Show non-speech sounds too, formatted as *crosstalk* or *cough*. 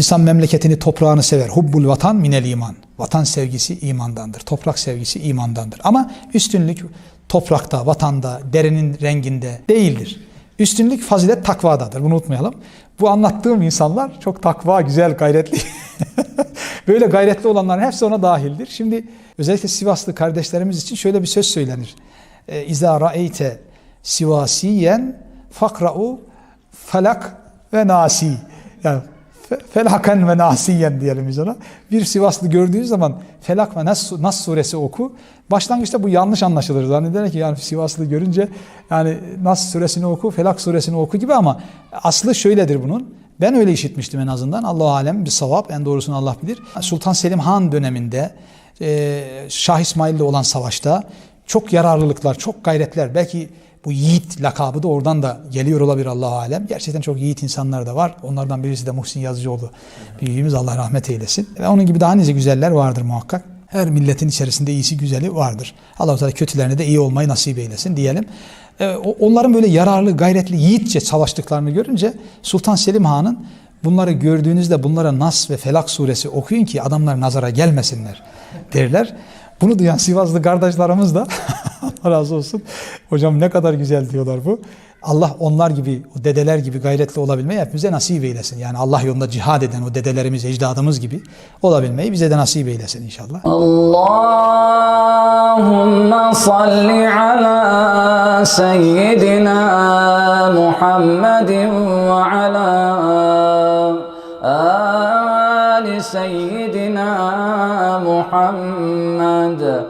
İnsan memleketini, toprağını sever. Hubbul vatan minel iman. Vatan sevgisi imandandır. Toprak sevgisi imandandır. Ama üstünlük toprakta, vatanda, derinin renginde değildir. Üstünlük fazilet takvadadır. Bunu unutmayalım. Bu anlattığım insanlar çok takva, güzel, gayretli. *laughs* Böyle gayretli olanların hepsi ona dahildir. Şimdi özellikle Sivaslı kardeşlerimiz için şöyle bir söz söylenir. E, İza ra'eyte sivasiyen fakra'u felak ve nasi. Yani fe- felaken ve nasiyen diyelim biz ona. Bir Sivaslı gördüğünüz zaman Felak ve Nas, Nas suresi oku. Başlangıçta bu yanlış anlaşılır. Zannederler ki yani Sivaslı görünce yani Nas suresini oku, Felak suresini oku gibi ama aslı şöyledir bunun. Ben öyle işitmiştim en azından. Allah alem bir savap, en doğrusunu Allah bilir. Sultan Selim Han döneminde e, Şah İsmail'le olan savaşta çok yararlılıklar, çok gayretler. Belki bu yiğit lakabı da oradan da geliyor olabilir Allah alem. Gerçekten çok yiğit insanlar da var. Onlardan birisi de Muhsin Yazıcıoğlu. Büyüğümüz Allah rahmet eylesin. Ve onun gibi daha nice güzeller vardır muhakkak. Her milletin içerisinde iyisi güzeli vardır. Allah-u Teala kötülerine de iyi olmayı nasip eylesin diyelim. Ee, onların böyle yararlı, gayretli, yiğitçe savaştıklarını görünce Sultan Selim Han'ın bunları gördüğünüzde bunlara Nas ve Felak suresi okuyun ki adamlar nazara gelmesinler derler. Bunu duyan Sivaslı kardeşlerimiz de *laughs* Allah razı olsun. Hocam ne kadar güzel diyorlar bu. Allah onlar gibi, o dedeler gibi gayretli olabilmeyi hepimize nasip eylesin. Yani Allah yolunda cihad eden o dedelerimiz, ecdadımız gibi olabilmeyi bize de nasip eylesin inşallah. Allahümme salli ala seyyidina Muhammedin ve ala ali seyyidina Muhammed.